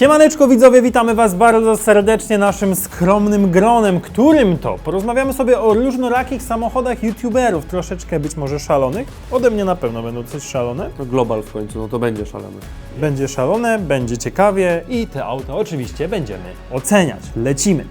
Siemaneczko widzowie, witamy Was bardzo serdecznie naszym skromnym gronem, którym to porozmawiamy sobie o różnorakich samochodach youtuberów, troszeczkę być może szalonych. Ode mnie na pewno będą coś szalone. No global w końcu, no to będzie szalony. Będzie szalone, będzie ciekawie i te auta oczywiście będziemy oceniać. Lecimy!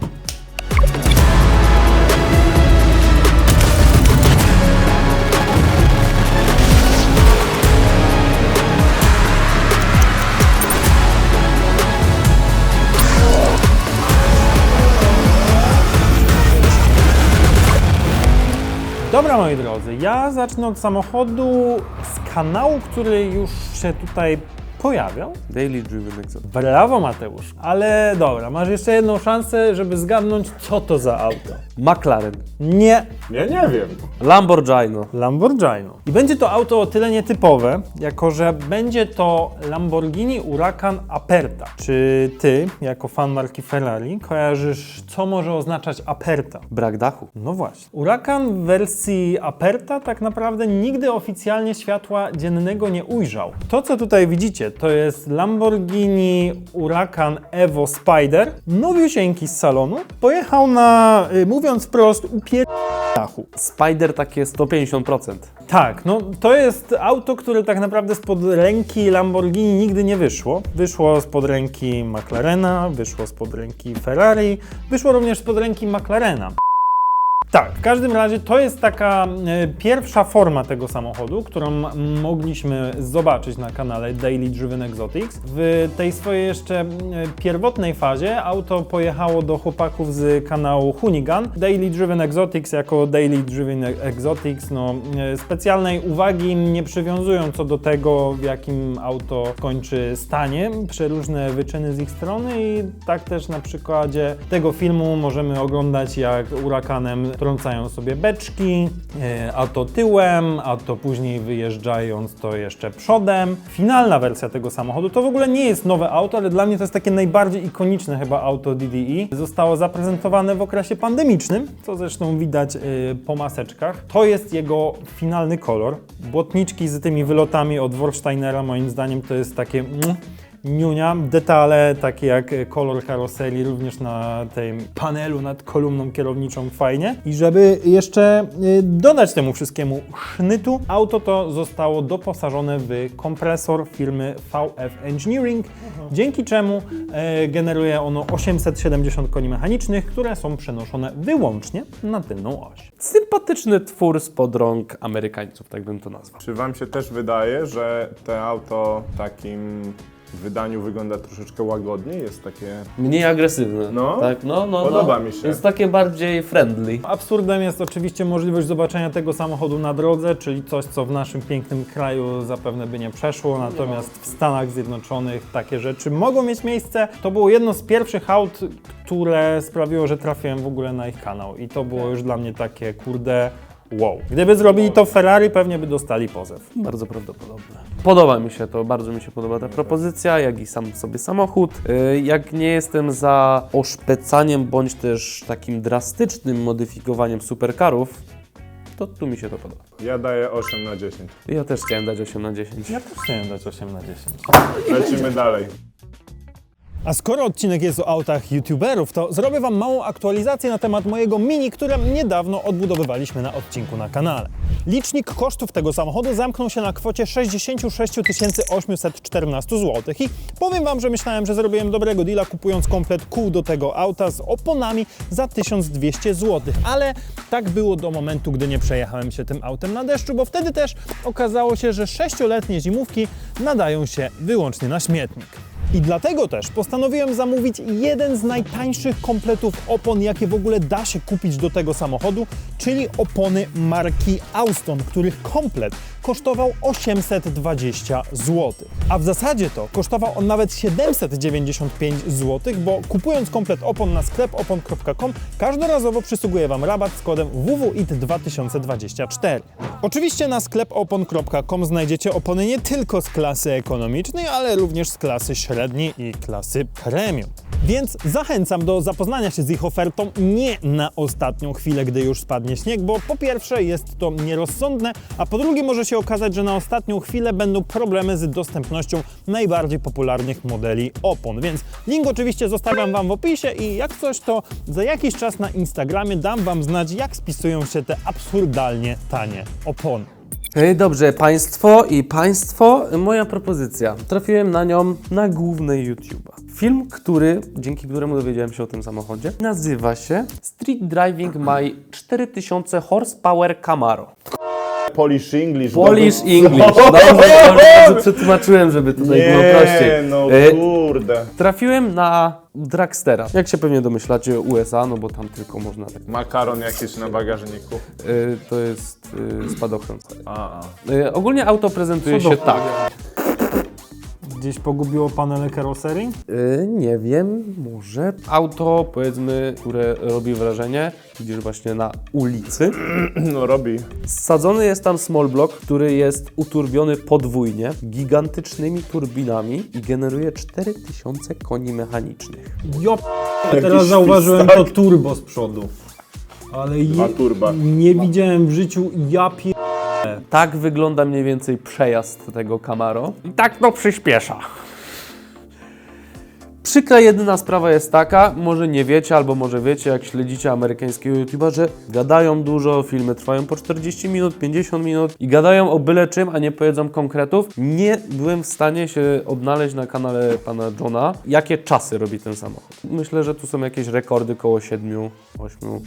Dobra moi drodzy, ja zacznę od samochodu z kanału, który już się tutaj pojawiał. Daily Driven Exo. Brawo Mateusz, ale dobra, masz jeszcze jedną szansę, żeby zgadnąć co to za auto. McLaren. Nie Ja nie wiem. Lamborghini. Lamborghini. I będzie to auto o tyle nietypowe, jako że będzie to Lamborghini Huracan Aperta. Czy ty, jako fan marki Ferrari, kojarzysz, co może oznaczać Aperta? Brak dachu. No właśnie. Huracan w wersji Aperta tak naprawdę nigdy oficjalnie światła dziennego nie ujrzał. To, co tutaj widzicie, to jest Lamborghini Huracan Evo Spider, nowiusieńki z salonu. Pojechał na, y, mówiąc wprost, upier... dachu. Spider takie 150%. Tak, no to jest auto, które tak naprawdę spod ręki Lamborghini nigdy nie wyszło. Wyszło spod ręki McLarena, wyszło spod ręki Ferrari, wyszło również spod ręki McLarena. Tak, w każdym razie to jest taka e, pierwsza forma tego samochodu, którą mogliśmy zobaczyć na kanale Daily Driven Exotics. W tej swojej jeszcze m, pierwotnej fazie auto pojechało do chłopaków z kanału Hunigan. Daily Driven Exotics jako Daily Driven Exotics, no e, specjalnej uwagi nie przywiązują co do tego, w jakim auto kończy stanie, przeróżne wyczyny z ich strony i tak też na przykładzie tego filmu możemy oglądać jak urakanem trącają sobie beczki, e, a to tyłem, a to później wyjeżdżając to jeszcze przodem. Finalna wersja tego samochodu to w ogóle nie jest nowe auto, ale dla mnie to jest takie najbardziej ikoniczne chyba auto DDE. Zostało zaprezentowane w okresie pandemicznym, co zresztą widać e, po maseczkach. To jest jego finalny kolor. Błotniczki z tymi wylotami od Warsteinera moim zdaniem to jest takie... mm, Niunia, detale takie jak kolor karoserii również na tym panelu nad kolumną kierowniczą fajnie. I żeby jeszcze y, dodać temu wszystkiemu sznytu, auto to zostało doposażone w kompresor firmy VF Engineering, dzięki czemu e, generuje ono 870 koni mechanicznych, które są przenoszone wyłącznie na tylną oś. Sympatyczny twór spod rąk Amerykańców, tak bym to nazwał. Czy wam się też wydaje, że te auto w wydaniu wygląda troszeczkę łagodniej? Jest takie... Mniej agresywny. No, tak, no, no, podoba no. mi się. Jest takie bardziej friendly. Absurdem jest oczywiście możliwość zobaczenia tego samochodu na drodze, czyli coś, co w naszym pięknym kraju zapewne by nie przeszło, natomiast w Stanach Zjednoczonych takie rzeczy mogą mieć miejsce. To było jedno z pierwszych aut, które sprawiło, że trafiłem w ogóle na ich kanał i to było już dla mnie takie, kurde, wow. Gdyby zrobili to Ferrari, pewnie by dostali pozew. Bardzo prawdopodobne. Podoba mi się to, bardzo mi się podoba ta propozycja, jak i sam sobie samochód. Yy, Jak nie jestem za oszpecaniem bądź też takim drastycznym modyfikowaniem supercarów, to tu mi się to podoba. Ja daję 8 na 10. Ja też chciałem dać 8 na 10. Ja też chciałem dać 8 na 10. Lecimy dalej. A skoro odcinek jest o autach youtuberów, to zrobię Wam małą aktualizację na temat mojego Mini, które niedawno odbudowywaliśmy na odcinku na kanale. Licznik kosztów tego samochodu zamknął się na kwocie 66 814 zł i powiem Wam, że myślałem, że zrobiłem dobrego deala kupując komplet kół do tego auta z oponami za 1200 zł, ale tak było do momentu, gdy nie przejechałem się tym autem na deszczu, bo wtedy też okazało się, że 6-letnie zimówki nadają się wyłącznie na śmietnik. I dlatego też postanowiłem zamówić jeden z najtańszych kompletów opon, jakie w ogóle da się kupić do tego samochodu, czyli opony marki Auston, których komplet kosztował 820 zł. A w zasadzie to kosztował on nawet 795 zł, bo kupując komplet opon na sklep opon.com każdorazowo przysługuje Wam rabat z kodem WWIT2024. Oczywiście na sklep opon.com znajdziecie opony nie tylko z klasy ekonomicznej, ale również z klasy średniej i klasy premium. Więc zachęcam do zapoznania się z ich ofertą nie na ostatnią chwilę, gdy już spadnie śnieg, bo po pierwsze jest to nierozsądne, a po drugie może się okazać, że na ostatnią chwilę będą problemy z dostępnością najbardziej popularnych modeli opon. Więc link oczywiście zostawiam Wam w opisie i jak coś, to za jakiś czas na Instagramie dam Wam znać, jak spisują się te absurdalnie tanie opony. Ej, dobrze, państwo i państwo, moja propozycja. Trafiłem na nią na głównej YouTube'a. Film, który, dzięki któremu dowiedziałem się o tym samochodzie, nazywa się Street Driving My 4000 Horsepower Camaro. Polish English. Polish dobry- English. Dobrze, dobrze, dobrze przetłumaczyłem, żeby tutaj było prościej. Nie, no E, kurde. Trafiłem na Dragstera. Jak się pewnie domyślacie, USA, no bo tam tylko można tak. Makaron jakiś na bagażniku. Y, to jest y, spadochron. A, a. Y, ogólnie auto prezentuje się tak. Gdzieś pogubiło panele karoserii? Y, nie wiem, może. Auto, powiedzmy, które robi wrażenie, widzisz właśnie na ulicy. No robi. Sadzony jest tam small block, który jest uturbiony podwójnie, gigantycznymi turbinami i generuje 4000 koni mechanicznych. Jop, teraz zauważyłem to turbo z przodu. Ale Dwa je, turba. nie widziałem w życiu, ja pie... Tak wygląda mniej więcej przejazd tego Camaro. I tak to przyspiesza. Przykra jedyna sprawa jest taka, może nie wiecie, albo może wiecie, jak śledzicie amerykańskiego YouTube'a, że gadają dużo, filmy trwają po 40 minut, 50 minut i gadają o byle czym, a nie powiedzą konkretów. Nie byłem w stanie się odnaleźć na kanale pana Johna, jakie czasy robi ten samochód. Myślę, że tu są jakieś rekordy koło 7-8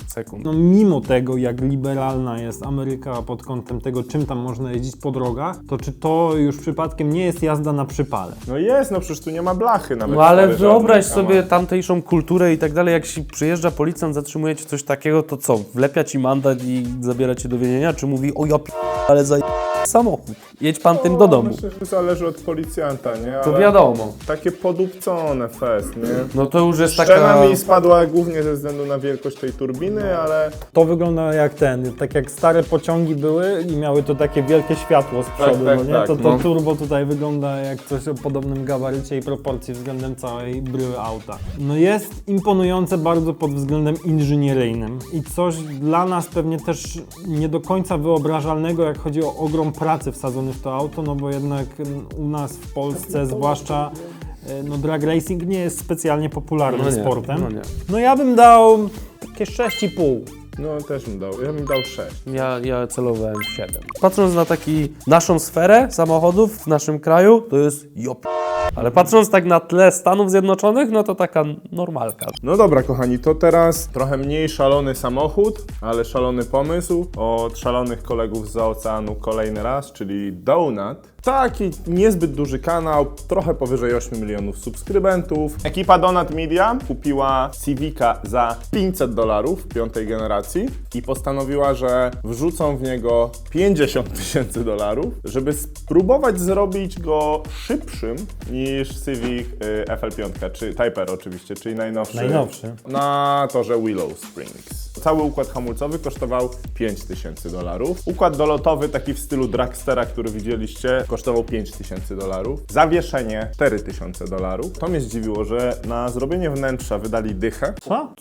sekund. No mimo tego, jak liberalna jest Ameryka pod kątem tego, czym tam można jeździć po drogach, to czy to już przypadkiem nie jest jazda na przypale? No jest, no przecież tu nie ma blachy nawet. No ale wyobraź sobie tamtejszą kulturę i tak dalej, jak się przyjeżdża policjant, zatrzymuje cię coś takiego, to co, wlepia ci mandat i zabiera cię do więzienia, czy mówi, o ja p... ale za samochód, jedź pan tym do domu. Myślę, że zależy od policjanta, nie? To Ale wiadomo. Takie podupcone fest, nie? No to już jest Szczena taka... mi spadła głównie ze względu na wielkość tej turbiny, ale To wygląda jak ten, tak jak stare pociągi były i miały to takie wielkie światło z przodu, tak, no nie? tak, to to no. turbo tutaj wygląda jak coś o podobnym gabarycie i proporcji względem całej bryły auta. No jest imponujące bardzo pod względem inżynieryjnym i coś dla nas pewnie też nie do końca wyobrażalnego, jak chodzi o ogrom pracy wsadzony w to auto, no bo jednak u nas w Polsce zwłaszcza e, no drag racing nie jest specjalnie popularnym No nie, sportem. no nie. no ja bym dał takie 6,5. no też bym dał, ja bym dał 6. Ja, ja celowałem w 7. Patrząc na taki naszą sferę samochodów w naszym kraju, to jest jop. Ale patrząc tak na tle Stanów Zjednoczonych, no to taka normalka. No dobra, kochani, to teraz trochę mniej szalony samochód, ale szalony pomysł od szalonych kolegów z oceanu kolejny raz, czyli Donut. Taki niezbyt duży kanał, trochę powyżej 8 milionów subskrybentów. Ekipa Donut Media kupiła Civica za 500 dolarów piątej generacji i postanowiła, że wrzucą w niego 50 tysięcy dolarów, żeby spróbować zrobić go szybszym niż Civic y, FL5, czy Type R oczywiście, czyli najnowszy. Najnowszy. Na torze Willow Springs. Cały układ hamulcowy kosztował 5000 dolarów. Układ dolotowy, taki w stylu dragstera, który widzieliście, kosztował 5000 dolarów. Zawieszenie 4000 dolarów. To mnie zdziwiło, że na zrobienie wnętrza wydali dychę. Co?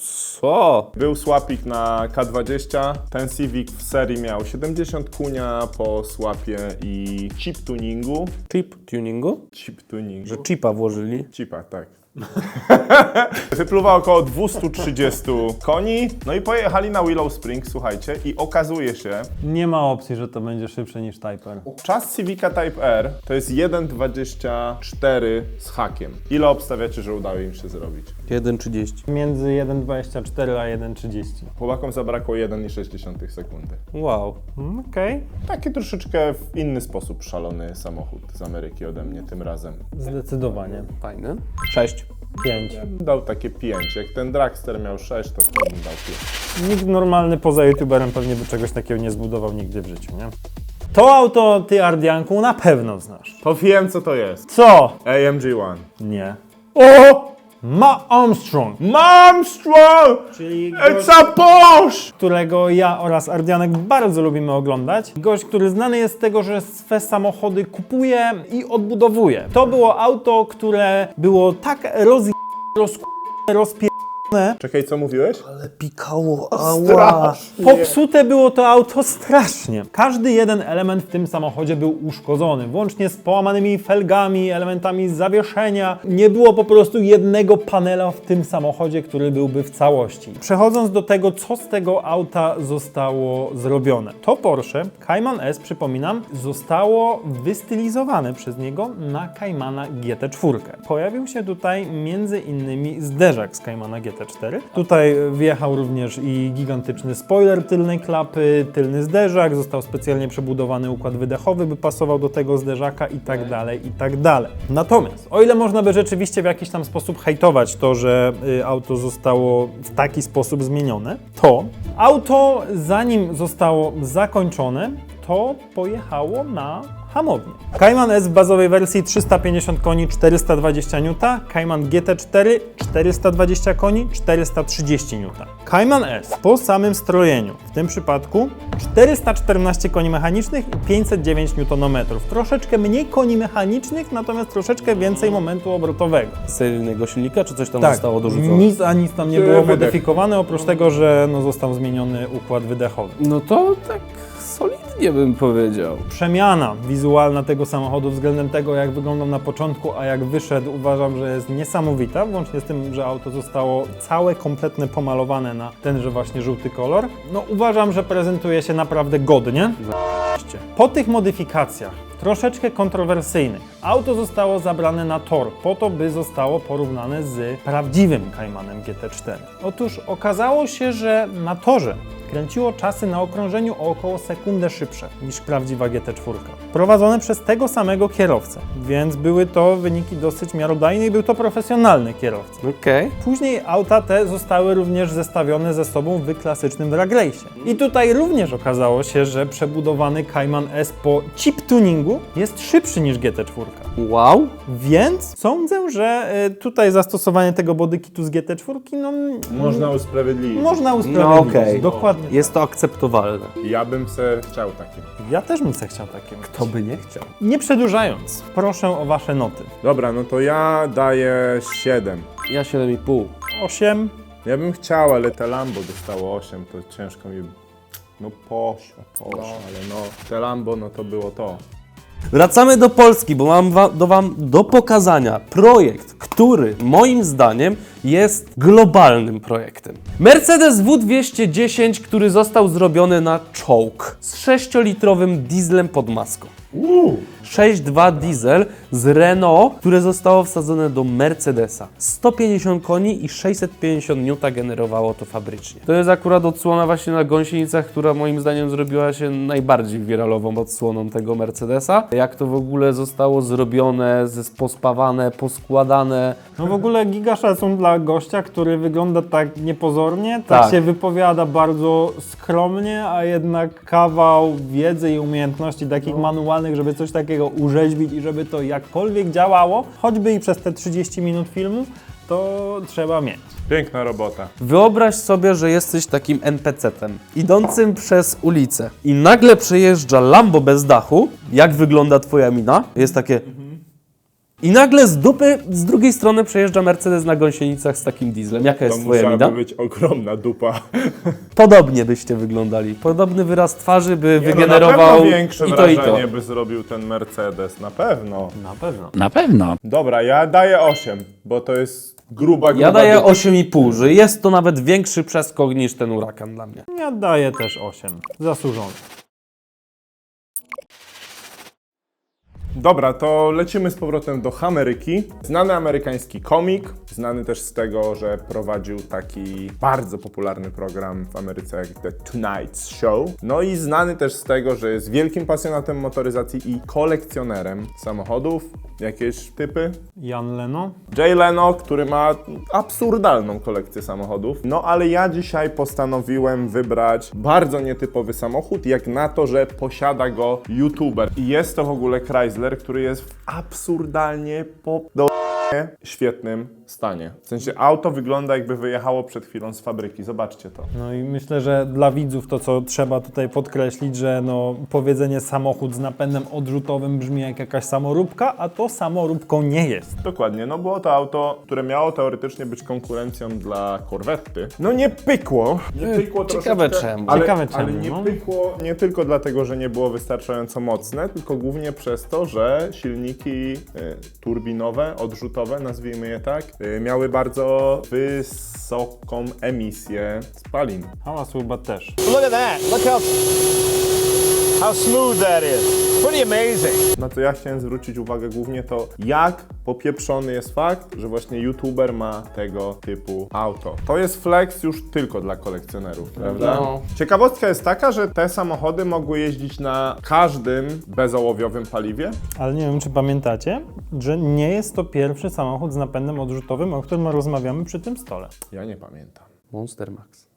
Co? Był słapik na K20. Ten Civic w serii miał 70 kunia po słapie i chip tuningu. Chip tuningu? Chip tuningu. Że chipa włożyli. Chipa, tak. Wypluwa około 230 koni, no i pojechali na Willow Springs, słuchajcie, i okazuje się, Nie ma opcji, że to będzie szybsze niż Type R. czas Civica Type R to jest 1,24 z hakiem. Ile obstawiacie, że udało im się zrobić? 1,30. Między 1,24 a 1,30. Chłopakom zabrakło 1,6 sekundy. Wow. Mm, Okej, Taki troszeczkę w inny sposób szalony samochód z Ameryki ode mnie tym razem. zdecydowanie. Fajne. 6. 5. Dał takie 5. Jak ten Dragster miał 6, to to bym dał 5. Nikt normalny poza YouTuberem pewnie by czegoś takiego nie zbudował nigdy w życiu, nie? To auto ty, Ardianku, na pewno znasz. To wiem, co to jest. Co? AMG One. Nie. O! Ma Armstrong, Mam strong! czyli It's a Porsche! którego ja oraz Ardianek bardzo lubimy oglądać. Gość, który znany jest z tego, że swe samochody kupuje i odbudowuje. To było auto, które było tak roz... roz rozpierdolone. Czekaj, co mówiłeś? Ale pikało, Strasznie. Popsute było to auto strasznie. Każdy jeden element w tym samochodzie był uszkodzony, włącznie z połamanymi felgami, elementami zawieszenia. Nie było po prostu jednego panela w tym samochodzie, który byłby w całości. Przechodząc do tego, co z tego auta zostało zrobione. To Porsche Cayman S, przypominam, zostało wystylizowane przez niego na Caymana GT4. Pojawił się tutaj między innymi zderzak z Caymana GT4. Tutaj wjechał również i gigantyczny spoiler tylnej klapy, tylny zderzak, został specjalnie przebudowany układ wydechowy, by pasował do tego zderzaka i tak. dalej, i tak dalej. Natomiast, o ile można by rzeczywiście w jakiś tam sposób hejtować to, że y, auto zostało w taki sposób zmienione, to auto zanim zostało zakończone, to pojechało na hamownię. Cayman S w bazowej wersji 350 koni, 420 N, Cayman GT4 420 koni, 430 N. Cayman S po samym strojeniu, w tym przypadku 414 koni mechanicznych i 509 Nm. Troszeczkę mniej koni mechanicznych, natomiast troszeczkę więcej momentu obrotowego. Seryjnego silnika, czy coś tam Tak, zostało dorzucone? nic a nic tam nie Czy było wydech. modyfikowane, oprócz tego, że no, został zmieniony układ wydechowy. No to tak solidnie bym powiedział. Przemiana wizualna tego samochodu względem tego, jak wyglądał na początku, a jak wyszedł, uważam, że jest niesamowita, włącznie z tym, że auto zostało całe, kompletnie pomalowane na tenże właśnie żółty kolor. No uważam, że prezentuje się naprawdę godnie. Po tych modyfikacjach, troszeczkę kontrowersyjnych, auto zostało zabrane na tor po to, by zostało porównane z prawdziwym Caymanem GT4. Otóż okazało się, że na torze kręciło czasy na okrążeniu o około sekundę szybsze niż prawdziwa GT4. Prowadzone przez tego samego kierowcę, więc były to wyniki dosyć miarodajne i był to profesjonalny kierowca. Okej. Później auta te zostały również zestawione ze sobą w klasycznym drag race. I tutaj również okazało się, że przebudowany Cayman S po chip tuningu jest szybszy niż GT4. Wow. Więc sądzę, że y, tutaj zastosowanie tego bodykitu z GT4 no, Można usprawiedliwić. można usprawiedliwić. No okej. Dokładnie. Jest to akceptowalne. Ja bym se chciał takie. Ja też bym se chciał takie. mieć. Kto by nie chciał? Nie przedłużając, proszę o wasze noty. Dobra, no to ja daję 7. Ja 7,5. 8, Ja bym chciał, ale te Lambo dostało 8, to ciężko mi... No poszło, poszło, ale no, te Lambo, no to było to. Wracamy do Polski, bo mam wa- do Wam do pokazania projekt, który moim zdaniem jest globalnym projektem. Mercedes W210, który został zrobiony na czołg z 6-litrowym dieslem pod maską. 6.2 diesel z Renault, które zostało wsadzone do Mercedesa. 150 koni i 650 N generowało to fabrycznie. To jest akurat odsłona właśnie na gąsienicach, która moim zdaniem zrobiła się najbardziej wiralową odsłoną tego Mercedesa. Jak to w ogóle zostało zrobione, pospawane, poskładane. No w ogóle giga szacun dla gościa, który wygląda tak niepozornie, tak, Tak. się wypowiada bardzo skromnie, a jednak kawał wiedzy i umiejętności takich manualnych, żeby coś takiego urzeźbić i żeby to jakkolwiek działało, choćby i przez te 30 minut filmu, to trzeba mieć. Piękna robota. Wyobraź sobie, że jesteś takim NPC-tem, idącym przez ulicę i nagle przejeżdża Lambo bez dachu. Jak wygląda twoja mina? Jest takie... I nagle z dupy, z drugiej strony przejeżdża Mercedes na gąsienicach z takim dieslem. Jaka To jest twoja mina? musiałaby być ogromna dupa. Podobnie byście wyglądali. Podobny wyraz twarzy by Nie, no, wygenerował na pewno większe i to i to. wrażenie by zrobił ten Mercedes, na pewno. Na pewno. Na pewno. Dobra, ja daję 8, bo to jest gruba, gruba Ja daję dupa. 8,5, że jest to nawet większy przeskok niż ten urakan dla mnie. Ja daję też 8. Zasłużony. Dobra, to lecimy z powrotem do Ameryki. Znany amerykański komik, znany też z tego, że prowadził taki bardzo popularny program w Ameryce jak The Tonight Show. No i znany też z tego, że jest wielkim pasjonatem motoryzacji i kolekcjonerem samochodów. Jakieś typy? Jan Leno. Jay Leno, który ma absurdalną kolekcję samochodów. No ale ja dzisiaj postanowiłem wybrać bardzo nietypowy samochód, jak na to, że posiada go youtuber. I jest to w ogóle Chrysler, który jest absurdalnie po... do świetnym stanie. W sensie auto wygląda jakby wyjechało przed chwilą z fabryki. Zobaczcie to. No i myślę, że dla widzów to, co trzeba tutaj podkreślić, że no, powiedzenie samochód z napędem odrzutowym brzmi jak jakaś samoróbka, a to samoróbką nie jest. Dokładnie, no było to auto, które miało teoretycznie być konkurencją dla Corvetty. No nie pykło. Nie pykło ciekawe troszeczkę, czemu. Ale, Ciekawe ale czemu, nie no. pykło nie tylko dlatego, że nie było wystarczająco mocne, tylko głównie przez to, że silniki y, turbinowe, odrzutowe, nazwijmy je tak, y, miały bardzo wysoką emisję spalin. Hałas chyba też. Look at that. Look how how smooth that is. Pretty amazing. Na co ja chciałem zwrócić uwagę głównie to, jak popieprzony jest fakt, że właśnie youtuber ma tego typu auto. To jest flex już tylko dla kolekcjonerów, prawda? No. Ciekawostka jest taka, że te samochody mogły jeździć na każdym bezołowiowym paliwie. Ale nie wiem, czy pamiętacie, że nie jest to pierwszy samochód z napędem odrzutowym, o którym rozmawiamy przy tym stole. Ja nie pamiętam. Monster Max.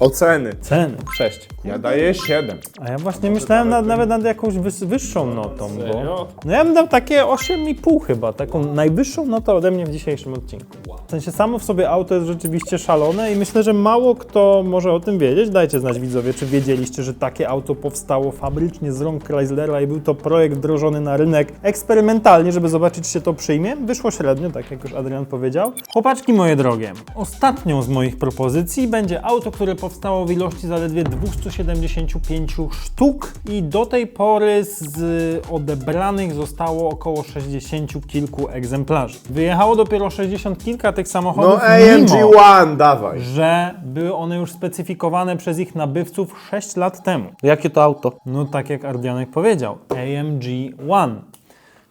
Oceny. Ceny. 6. Ja daję 7. A ja właśnie myślałem nad, nawet nad jakąś wys, wyższą notą, bo... Serio? No ja bym dał takie 8,5 chyba, taką najwyższą notę ode mnie w dzisiejszym odcinku. W sensie samo w sobie auto jest rzeczywiście szalone i myślę, że mało kto może o tym wiedzieć. Dajcie znać widzowie, czy wiedzieliście, że takie auto powstało fabrycznie z rąk Chryslera i był to projekt wdrożony na rynek eksperymentalnie, żeby zobaczyć, czy się to przyjmie. Wyszło średnio, tak jak już Adrian powiedział. Chłopaczki moje drogie, ostatnią z moich propozycji będzie auto, które powstało w ilości zaledwie 275 sztuk i do tej pory z odebranych zostało około 60 kilku egzemplarzy. Wyjechało dopiero 60 kilka tych samochodów, No AMG mimo One, dawaj. że były one już specyfikowane przez ich nabywców 6 lat temu. Jakie to auto? No tak jak Ardianek powiedział, AMG One,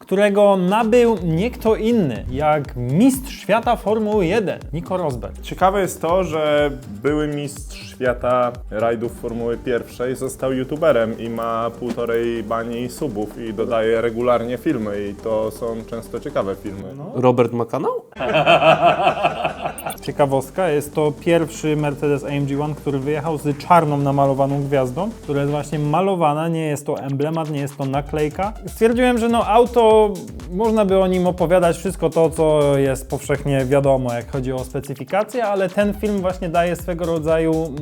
którego nabył nie kto inny, jak mistrz świata Formuły 1, Nico Rosberg. Ciekawe jest to, że były mistrz świata rajdów Formuły pierwszej został youtuberem i ma półtorej bani subów i dodaje regularnie filmy i to są często ciekawe filmy. Robert ma kanał? Ciekawostka, jest to pierwszy Mercedes AMG One, który wyjechał z czarną namalowaną gwiazdą, która jest właśnie malowana, nie jest to emblemat, nie jest to naklejka. Stwierdziłem, że no auto, można by o nim opowiadać wszystko to, co jest powszechnie wiadomo, jak chodzi o specyfikację, ale ten film właśnie daje swego rodzaju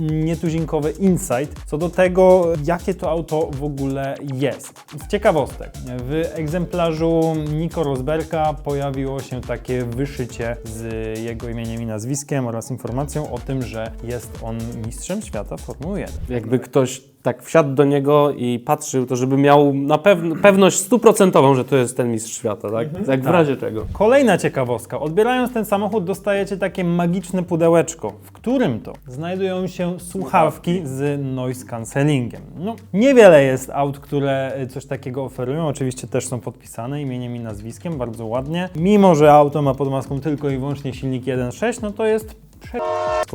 nietuzinkowy insight co do tego, jakie to auto w ogóle jest. Z ciekawostek, w egzemplarzu Nico Rosberga pojawiło się takie wyszycie z jego imieniem i nazwiskiem oraz informacją o tym, że jest on mistrzem świata Formuły 1. Jakby ktoś tak wsiadł do niego i patrzył, to żeby miał na pewn- pewność stuprocentową, że to jest ten mistrz świata, tak? Jak w razie czego. Kolejna ciekawostka. Odbierając ten samochód dostajecie takie magiczne pudełeczko, w którym to znajdują się słuchawki z noise cancellingiem. No, niewiele jest aut, które y, coś takiego oferują. Oczywiście też są podpisane imieniem i nazwiskiem, bardzo ładnie. Mimo, że auto ma pod maską tylko i wyłącznie silnik 1.6, no to jest prze...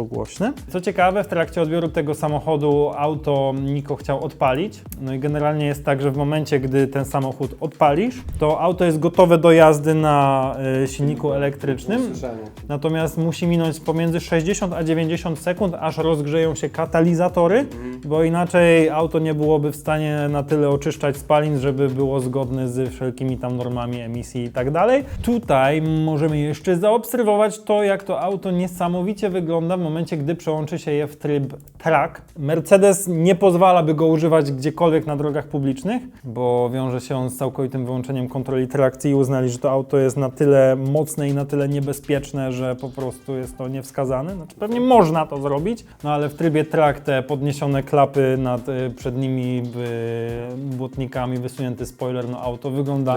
głośne. Co ciekawe, w trakcie odbioru tego samochodu auto Niko chciał odpalić. No i generalnie jest tak, że w momencie, gdy ten samochód odpalisz, to auto jest gotowe do jazdy na y, silniku elektrycznym. Natomiast musi minąć pomiędzy 60 a 90 sekund, aż rozgrzeją się katalizatory, bo inaczej auto nie byłoby w stanie na tyle oczyszczać spalin, żeby było zgodne z wszelkimi tam normami emisji i tak dalej. Tutaj możemy jeszcze zaobserwować to, jak to auto niesamowicie wygląda w momencie, gdy przełączy się je w tryb track. Mercedes nie pozwala, by go używać gdziekolwiek na drogach publicznych, bo wiąże się on z całkowitym wyłączeniem kontroli trakcji i uznali, że to auto jest na tyle mocne i na tyle niebezpieczne, że po prostu jest to niewskazane. Znaczy pewnie można to zrobić, no ale w trybie track te podniesione klapy nad y, przednimi y, błotnikami, wysunięty spoiler, no auto wygląda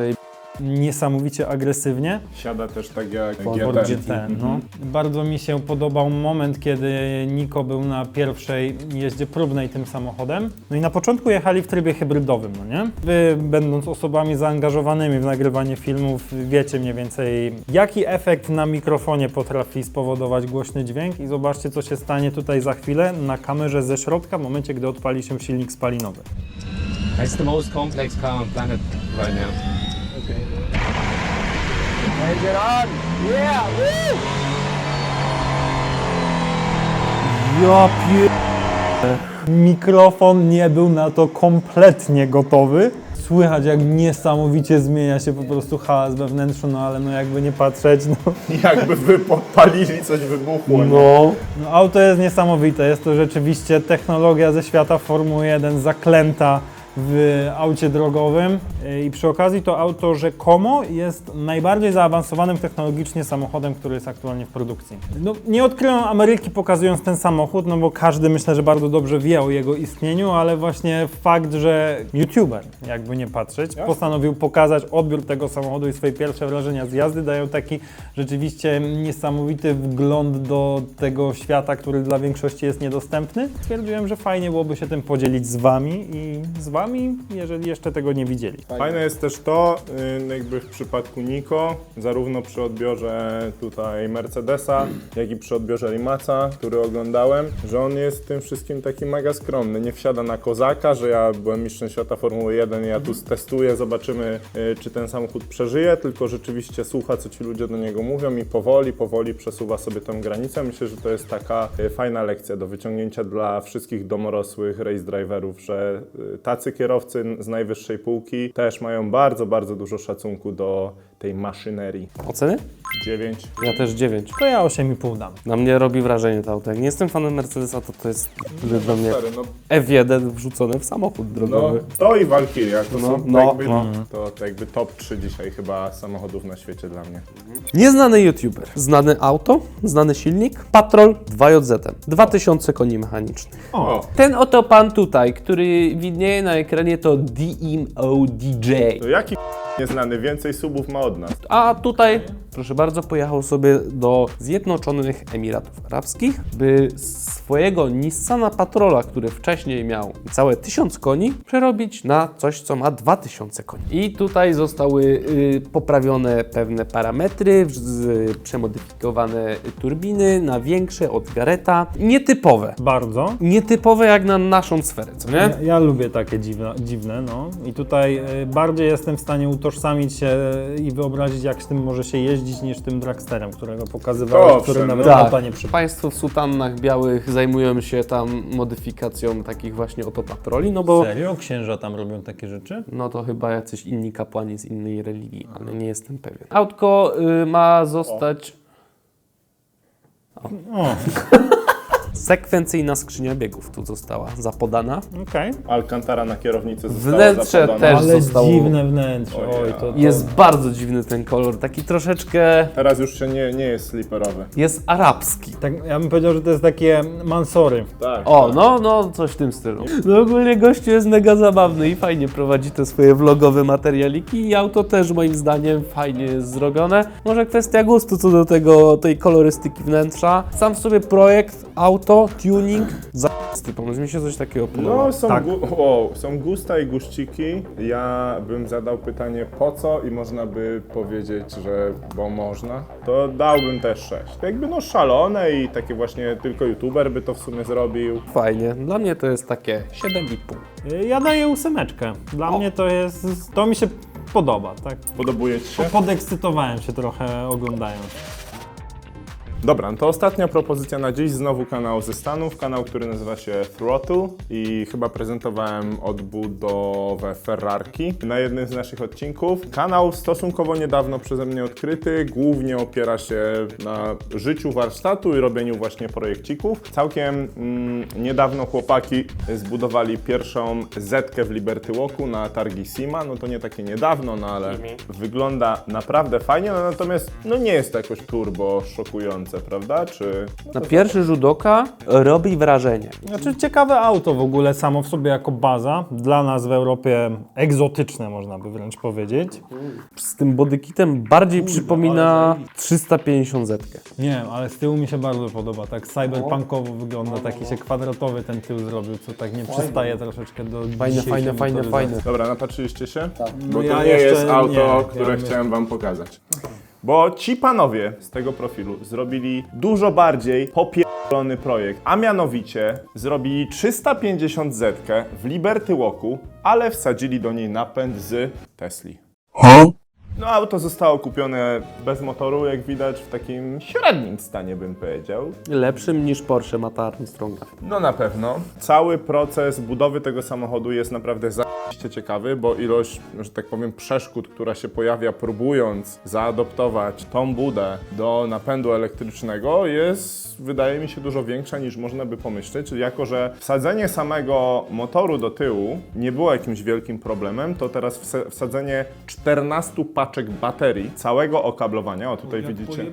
niesamowicie agresywnie. Siada też tak jak Ford GT. GT, no. Bardzo mi się podobał moment, kiedy Niko był na pierwszej jeździe próbnej tym samochodem. No i na początku jechali w trybie hybrydowym, no nie? Wy, będąc osobami zaangażowanymi w nagrywanie filmów, wiecie mniej więcej, jaki efekt na mikrofonie potrafi spowodować głośny dźwięk i zobaczcie, co się stanie tutaj za chwilę na kamerze ze środka, w momencie, gdy odpali się silnik spalinowy. It's the most complex car on planet right now. Engine on. Yeah. Woo. Ja pie... Mikrofon nie był na to kompletnie gotowy. Słychać jak niesamowicie zmienia się po prostu hałas wewnętrzny, no ale no jakby nie patrzeć, no, Jakby wy podpalili, coś wybuchło. nie? No, no auto jest niesamowite. Jest to rzeczywiście technologia ze świata Formuły 1 zaklęta w aucie drogowym i przy okazji to auto rzekomo jest najbardziej zaawansowanym technologicznie samochodem, który jest aktualnie w produkcji. No, nie odkryłem Ameryki pokazując ten samochód, no bo każdy myślę, że bardzo dobrze wie o jego istnieniu, ale właśnie fakt, że youtuber, jakby nie patrzeć, postanowił pokazać odbiór tego samochodu i swoje pierwsze wrażenia z jazdy, dają taki rzeczywiście niesamowity wgląd do tego świata, który dla większości jest niedostępny. Stwierdziłem, że fajnie byłoby się tym podzielić z Wami i z Wami, jeżeli jeszcze tego nie widzieli. Fajne jest też to, y, jakby w przypadku Niko, zarówno przy odbiorze tutaj Mercedesa, jak i przy odbiorze Rimaca, który oglądałem, że on jest tym wszystkim taki mega skromny. Nie wsiada na kozaka, że ja byłem mistrzem świata Formuły 1 i ja tu testuję, zobaczymy y, czy ten samochód przeżyje, tylko rzeczywiście słucha co ci ludzie do niego mówią i powoli, powoli przesuwa sobie tą granicę. Myślę, że to jest taka y, fajna lekcja do wyciągnięcia dla wszystkich domorosłych race driverów, że y, tacy kierowcy z najwyższej półki też mają bardzo, bardzo dużo szacunku do tej maszynerii. oceny? 9. Ja też 9. To ja 8,5 dam. Na mnie robi wrażenie to auto. Jak nie jestem fanem Mercedesa, to to jest dla mnie No, F1 wrzucone w samochód no, drogowy. to i Valkyria, to No, są no, jakby, no. To, to jakby top 3 dzisiaj chyba samochodów na świecie dla mnie. Nieznany youtuber, znany auto, znany silnik, Patrol 2JZ, 2000 koni mechanicznych. O, Ten oto pan tutaj, który widnieje na ekranie to DMO DJ. to jaki nieznany więcej subów ma od nas? A tutaj, proszę bardzo, pojechał sobie do Zjednoczonych Emiratów Arabskich, by swojego Nissana Patrola, który wcześniej miał całe 1000 koni, przerobić na coś, co ma 2000 koni. I tutaj zostały y, poprawione pewne parametry, przemodyfikowane turbiny na większe od Gareta. Nietypowe. Bardzo. Nietypowe jak na naszą sferę, co nie? Ja, ja lubię takie dziwne, dziwne, no. I tutaj y, bardziej jestem w stanie utożsamić się i wyobrazić, jak z tym może się jeździć, niż tym dragsterem, którego pokazywałeś, Owszem, który nawet no. nie przypadł. Państwo w sutannach białych zajmują się tam modyfikacją takich właśnie oto patroli, no bo Serio? Księża tam robią takie rzeczy? no to chyba jacyś inni kapłani z innej religii, ale nie jestem pewien. Autko y, ma zostać O, sekwencyjna skrzynia biegów tu została zapodana. okej. Alcantara na kierownicy została Wnętrze zapodana. też Ale zostało- dziwne wnętrze, oj, ja. to, to... Jest bardzo dziwny ten kolor, taki troszeczkę Teraz już się nie, nie jest sliperowy. jest arabski. Tak, ja bym powiedział, że to jest takie mansory. Tak. O, tak. no, no, coś w tym stylu. No ogólnie gościu jest mega zabawny i fajnie prowadzi te swoje vlogowe materialiki i auto też moim zdaniem fajnie jest zrobione. Może kwestia gustu co do tego, tej kolorystyki wnętrza. Sam w sobie projekt, auto, tuning, za***sty pomysł. Mi się coś takiego podoba. No, są, Tak. gu- o, są gusta i guściki. Ja bym zadał pytanie po co i można by powiedzieć, że bo można. To dałbym też 6. Jakby no szalone i takie właśnie tylko youtuber by to w sumie zrobił. Fajnie. Dla mnie to jest takie 7,5. Y, Ja daję ósemeczkę. Dla mnie to jest, to mi się podoba, tak? Podobuje ci się? Podekscytowałem się trochę oglądając. Dobra, to ostatnia propozycja na dziś, znowu kanał ze Stanów, kanał, który nazywa się Throttle i chyba prezentowałem odbudowę Ferrarki na jednym z naszych odcinków. Kanał stosunkowo niedawno przeze mnie odkryty, głównie opiera się na życiu warsztatu i robieniu właśnie projekcików. Całkiem mm, niedawno chłopaki zbudowali pierwszą Zetkę w Liberty Walku na targi SIMA, no to nie takie niedawno, no ale wygląda naprawdę fajnie, no natomiast no nie jest to jakoś turbo szokujące, prawda? Czy Na pierwszy rzut oka robi wrażenie. Znaczy ciekawe auto w ogóle samo w sobie jako baza. Dla nas w Europie egzotyczne można by wręcz powiedzieć. Z tym bodykitem bardziej przypomina 350 zetkę. Nie wiem, ale z tyłu mi się bardzo podoba. Tak cyberpunkowo wygląda, taki się kwadratowy ten tył zrobił, co tak nie przystaje troszeczkę do Fajne, dzisiejszej fajne, fajne, motoryzacji. fajne. Dobra, napatrzyliście się? Tak. Bo No to ja nie jeszcze jest auto, nie, ja które chciałem wam pokazać. Bo ci panowie z tego profilu zrobili dużo bardziej popierdolony projekt, a mianowicie zrobili 350 zetkę w Liberty Walku, ale wsadzili do niej napęd z Tesli. No auto zostało kupione bez motoru, jak widać, w takim średnim stanie bym powiedział. Lepszym niż Porsche Mata Armstronga. No na pewno. Cały proces budowy tego samochodu jest naprawdę zajebiście ciekawy, bo ilość, że tak powiem, przeszkód, która się pojawia próbując zaadoptować tą budę do napędu elektrycznego jest, wydaje mi się, dużo większa niż można by pomyśleć. Jako, że wsadzenie samego motoru do tyłu nie było jakimś wielkim problemem, to teraz wsa- wsadzenie 14 paczek baterii, całego okablowania, o tutaj widzicie.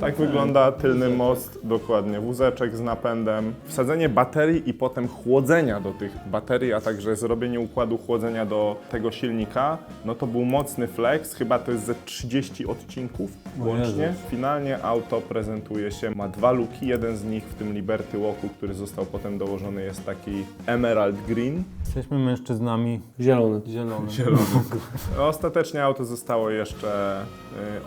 Tak wygląda tylny most, dokładnie. Wózeczek z napędem. Wsadzenie baterii i potem chłodzenia do tych baterii, a także zrobienie układu chłodzenia do tego silnika, no to był mocny flex. Chyba to jest ze 30 odcinków łącznie. Finalnie auto prezentuje się, ma dwa luki. Jeden z nich w tym Liberty Walku, który został potem dołożony, jest taki emerald green. Jesteśmy mężczyznami Zielony. zielony. Ostatecznie auto zostało jeszcze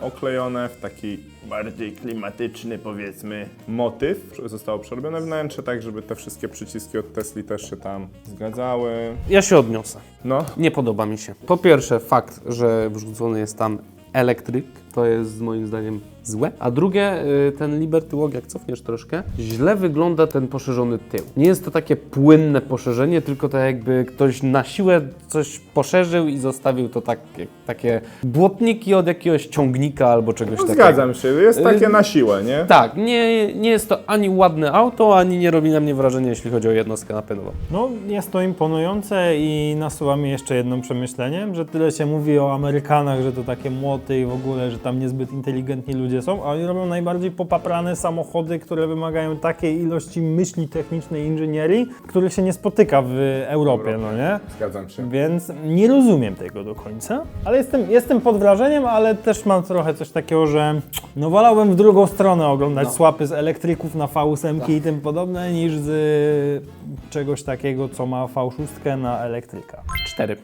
y, oklejone w taki bardziej klimatyczny, powiedzmy, motyw. Zostało przerobione wnętrze, tak żeby te wszystkie przyciski od Tesli też się tam zgadzały. Ja się odniosę. No, Nie podoba mi się. Po pierwsze, fakt, że wrzucony jest tam elektryk, to jest moim zdaniem złe. A drugie, y, ten Liberty Walk, jak cofniesz troszkę, źle wygląda ten poszerzony tył. Nie jest to takie płynne poszerzenie, tylko tak jakby ktoś na siłę coś poszerzył i zostawił to tak, jak, takie błotniki od jakiegoś ciągnika albo czegoś no takiego. zgadzam się. Jest takie Y, na siłę, nie? Tak, nie, nie jest to ani ładne auto, ani nie robi na mnie wrażenia, jeśli chodzi o jednostkę napędową. No, jest to imponujące i nasuwa mi jeszcze jedno przemyślenie, że tyle się mówi o Amerykanach, że to takie młoty i w ogóle, że tam niezbyt inteligentni ludzie są, a oni robią najbardziej popaprane samochody, które wymagają takiej ilości myśli technicznej inżynierii, których się nie spotyka w Europie, no nie? Zgadzam się. Więc nie rozumiem tego do końca, ale jestem, jestem pod wrażeniem, ale też mam trochę coś takiego, że no wolałbym w drugą stronę oglądać słapy z elektryków na V8 i tym podobne, niż z czegoś takiego, co ma V6 na elektryka. Cztery.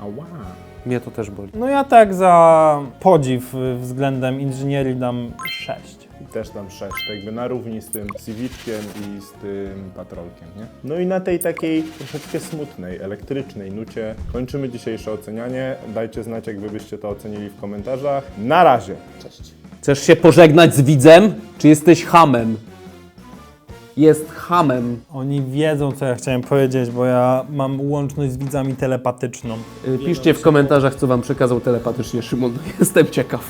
Ała. Mnie to też boli. No ja tak za podziw względem inżynierii dam 6. I też dam 6, tak jakby na równi z tym Civiciem i z tym Patrolkiem, nie? No i na tej takiej troszeczkę smutnej, elektrycznej nucie kończymy dzisiejsze ocenianie. Dajcie znać, jak wy byście to ocenili w komentarzach. Na razie! Cześć! Chcesz się pożegnać z widzem, czy jesteś hamem? Jest hamem. Oni wiedzą, co ja chciałem powiedzieć, bo ja mam łączność z widzami telepatyczną. Y, Piszcie w komentarzach, co wam przekazał telepatycznie Szymon. Jestem ciekaw.